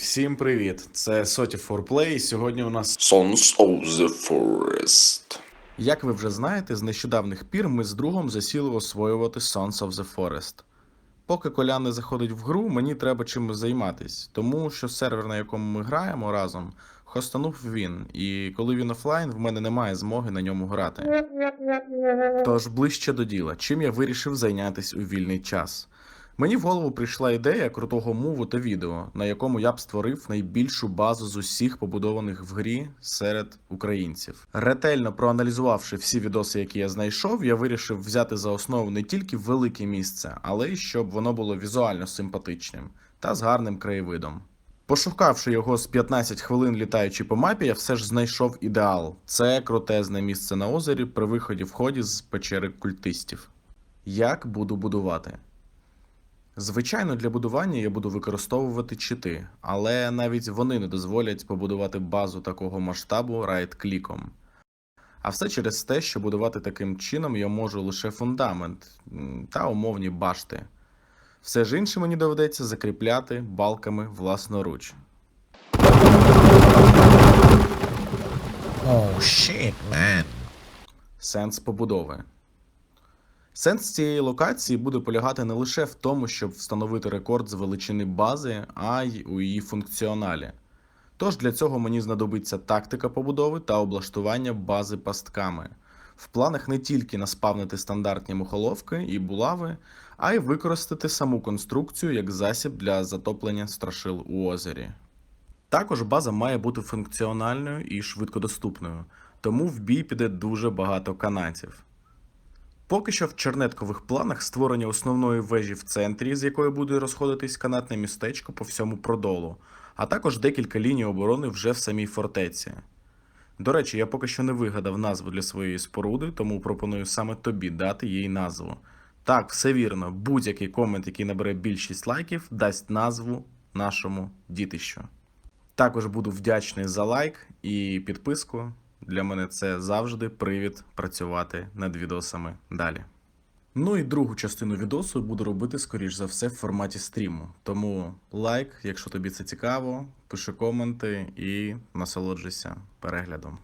всім привіт! Це Соті Play. Сьогодні у нас, Sons of the Forest. як ви вже знаєте, з нещодавних пір ми з другом засіли освоювати Sons of the Forest. Поки Колян не заходить в гру, мені треба чимось займатись, тому що сервер, на якому ми граємо разом, хостанув він, і коли він офлайн, в мене немає змоги на ньому грати. Тож ближче до діла, чим я вирішив зайнятися у вільний час. Мені в голову прийшла ідея крутого муву та відео, на якому я б створив найбільшу базу з усіх побудованих в грі серед українців. Ретельно проаналізувавши всі відоси, які я знайшов, я вирішив взяти за основу не тільки велике місце, але й щоб воно було візуально симпатичним та з гарним краєвидом. Пошукавши його з 15 хвилин літаючи по мапі, я все ж знайшов ідеал. Це крутезне місце на озері при виході в ході з печери культистів. Як буду будувати? Звичайно, для будування я буду використовувати чити, але навіть вони не дозволять побудувати базу такого масштабу райт-кліком. А все через те, що будувати таким чином я можу лише фундамент та умовні башти. Все ж інше мені доведеться закріпляти балками власноруч. Oh shit, man. Сенс побудови. Сенс цієї локації буде полягати не лише в тому, щоб встановити рекорд з величини бази, а й у її функціоналі. Тож для цього мені знадобиться тактика побудови та облаштування бази пастками. В планах не тільки наспавнити стандартні мухоловки і булави, а й використати саму конструкцію як засіб для затоплення страшил у озері. Також база має бути функціональною і швидкодоступною, тому в бій піде дуже багато канатів. Поки що в чернеткових планах створення основної вежі в центрі, з якої буде розходитись канатне містечко по всьому продолу, а також декілька ліній оборони вже в самій фортеці. До речі, я поки що не вигадав назву для своєї споруди, тому пропоную саме тобі дати їй назву. Так, все вірно, будь-який комент, який набере більшість лайків, дасть назву нашому дітищу. Також буду вдячний за лайк і підписку. Для мене це завжди привід працювати над відосами далі. Ну і другу частину відосу буду робити, скоріш за все, в форматі стріму. Тому лайк, якщо тобі це цікаво, пиши коменти і насолоджуйся переглядом.